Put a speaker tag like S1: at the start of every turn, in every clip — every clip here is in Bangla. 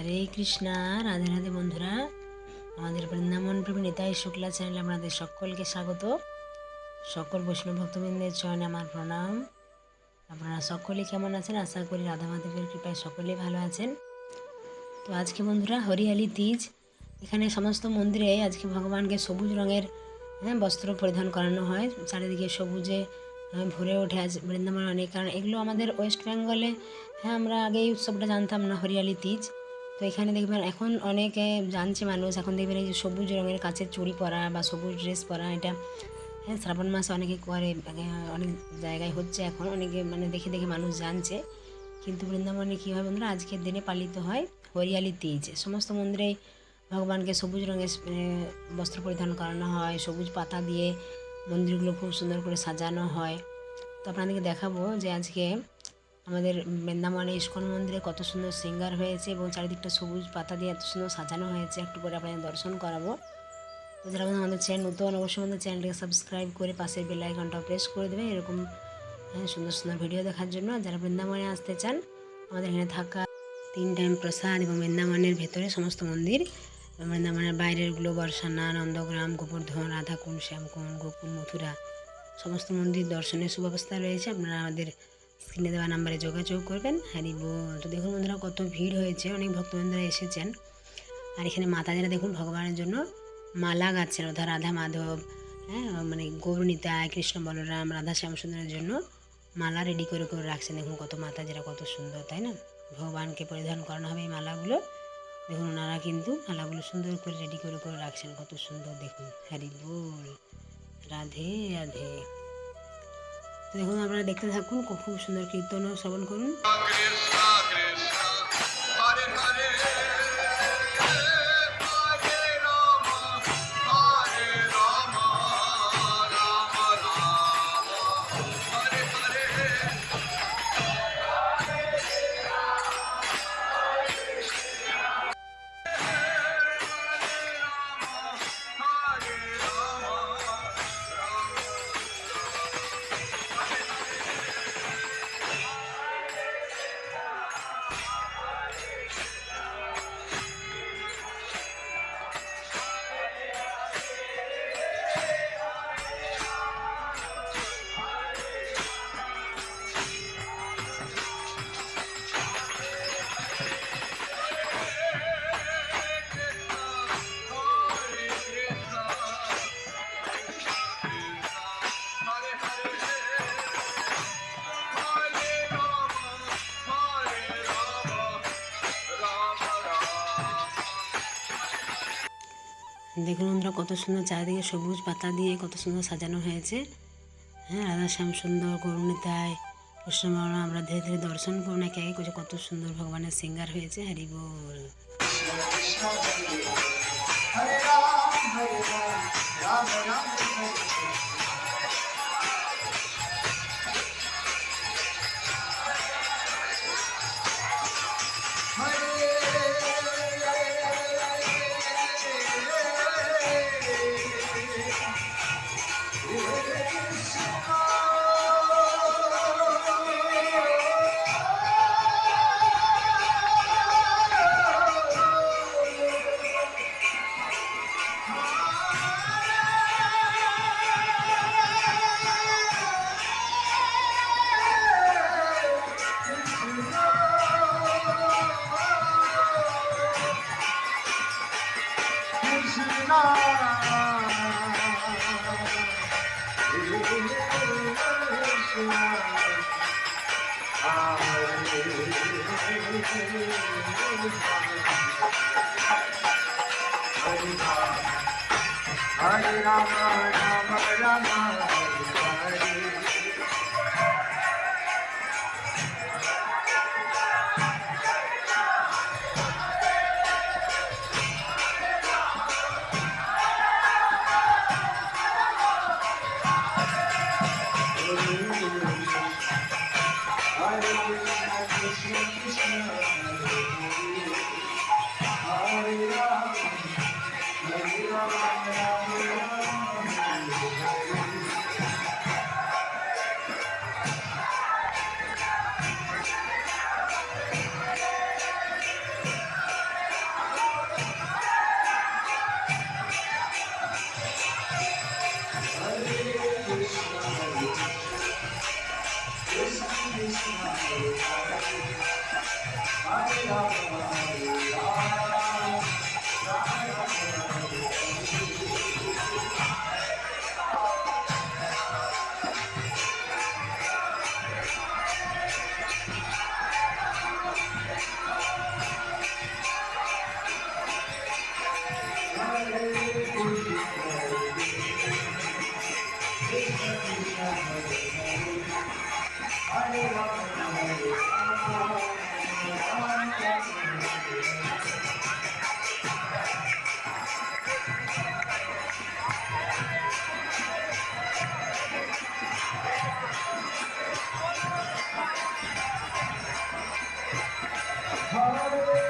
S1: হরে কৃষ্ণা রাধে রাধে বন্ধুরা। আমাদের বৃন্দাবন প্রেমী নিতাই শুক্লা চ্যানেলে আপনাদের সকলকে স্বাগত। সকল বৈষ্ণব ভক্তবৃন্দের চরণে আমার প্রণাম। আপনারা সকলেই কেমন আছেন? আশা করি রাধা মাধবের কৃপায় সকলেই ভালো আছেন। তো আজকে বন্ধুরা হরিয়ালি তিজ। এখানে সমস্ত মন্দিরে আজকে ভগবানকে সবুজ রঙের হ্যাঁ বস্ত্র পরিধান করানো হয়। চারিদিকে সবুজে হ্যাঁ, ভরে ওঠে আজ বৃন্দাবন অনেক কারণ। এগুলো আমাদের ওয়েস্ট বেঙ্গলে হ্যাঁ আমরা আগে এই উৎসবটা জানতাম না হরিয়ালি তিজ। তো এখানে দেখবেন এখন অনেকে জানছে মানুষ, এখন দেখবেন এই যে সবুজ রঙের কাছের চুড়ি পরা বা সবুজ ড্রেস পরা, এটা হ্যাঁ শ্রাবণ মাসে অনেকে করে অনেক জায়গায় হচ্ছে, এখন অনেকে মানে দেখে দেখে মানুষ জানছে। কিন্তু বৃন্দাবনে কী হয় বন্ধুরা, আজকের দিনে পালিত হয় হরিয়ালি তিজ। সমস্ত মন্দিরেই ভগবানকে সবুজ রঙের বস্ত্র পরিধান করানো হয়, সবুজ পাতা দিয়ে মন্দিরগুলো খুব সুন্দর করে সাজানো হয়। তো আপনাদেরকে দেখাবো যে আজকে আমাদের বৃন্দাবনে ইস্কন মন্দিরে কত সুন্দর সিঙ্গার হয়েছে এবং চারিদিকটা সবুজ পাতা দিয়ে এত সুন্দর সাজানো হয়েছে। একটু করে আপনাদের দর্শন করাবো। তো যারা আমাদের চ্যানেল নতুন অবশ্যই আমাদের চ্যানেলটিকে সাবস্ক্রাইব করে পাশের বেল আইকনটা প্রেস করে দেবেন এরকম হ্যাঁ, সুন্দর সুন্দর ভিডিও দেখার জন্য। যারা বৃন্দাবনে আসতে চান আমাদের এখানে থাকা তিন টাইম প্রসাদ এবং বৃন্দাবনের ভেতরে সমস্ত মন্দির বৃন্দাবনের বাইরেরগুলো বর্ষানা নন্দগ্রাম গোবর্ধন রাধাকুণ্ড শ্যামকুণ্ড গোকুল মথুরা সমস্ত মন্দির দর্শনের সুব্যবস্থা রয়েছে। আপনারা আমাদের স্ক্রিনে দেওয়া নাম্বারে যোগাযোগ করবেন। হ্যারি তো দেখুন বন্ধুরা, কত ভিড় হয়েছে। অনেক ভক্তবৃন্দরা এসেছেন। আর এখানে মাতাজিরা দেখুন ভগবানের জন্য মালা গাচ্ছেন। অর্থাৎ রাধা মাধব হ্যাঁ মানে গৌরনীতা, কৃষ্ণ বলরাম, রাধা শ্যামসুন্দরের জন্য মালা রেডি করে করে রাখছেন। দেখুন কত মাতাজিরা, কত সুন্দর, তাই না? ভগবানকে পরিধান করানো হবে এই মালাগুলো। দেখুন ওনারা কিন্তু মালাগুলো সুন্দর করে রেডি করে করে রাখছেন। কত সুন্দর, দেখুন। হ্যারি বল। রাধে রাধে। দেখুন আপনারা দেখতে থাকুন খুব সুন্দর কীর্তন শ্রবণ করুন। দেখুন বন্ধুরা, কত সুন্দর চারিদিকে সবুজ পাতা দিয়ে কত সুন্দর সাজানো হয়েছে। হ্যাঁ রাধা শ্যাম সুন্দর, করুণিতায় কৃষ্ণ আমরা ধীরে ধীরে দর্শন করুন একে একে করছে, কত সুন্দর ভগবানের সিঙ্গার হয়েছে, হরি বল।
S2: Hare Rama Rama Hare Rama, Hare Rama, Hallelujah.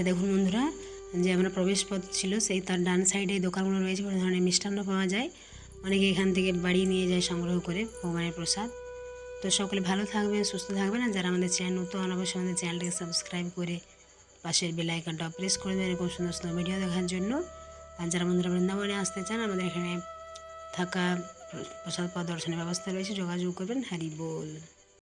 S1: এটা দেখুন বন্ধুরা, যে আমরা প্রবেশ পথ ছিল, সেই তার ডান সাইডে দোকানগুলো রয়েছে কোনো ধরনের মিষ্টান্ন পাওয়া যায়। অনেকে এখান থেকে বাড়ি নিয়ে যায় সংগ্রহ করে ভগবানের প্রসাদ। তো সকলে ভালো থাকবেন, সুস্থ থাকবেন, আর যারা আমাদের চ্যানেল নতুন অবশ্যই আমাদের চ্যানেলটাকে সাবস্ক্রাইব করে পাশের বেল আইকনটা প্রেস করে দেবেন, এরকম সুন্দর সুন্দর ভিডিও দেখার জন্য। আর যারা বন্ধুরা বৃন্দাবনে আসতে চান, আমাদের এখানে থাকা প্রসাদ পাওয়া দর্শনের ব্যবস্থা রয়েছে, যোগাযোগ করবেন হ্যারি বল।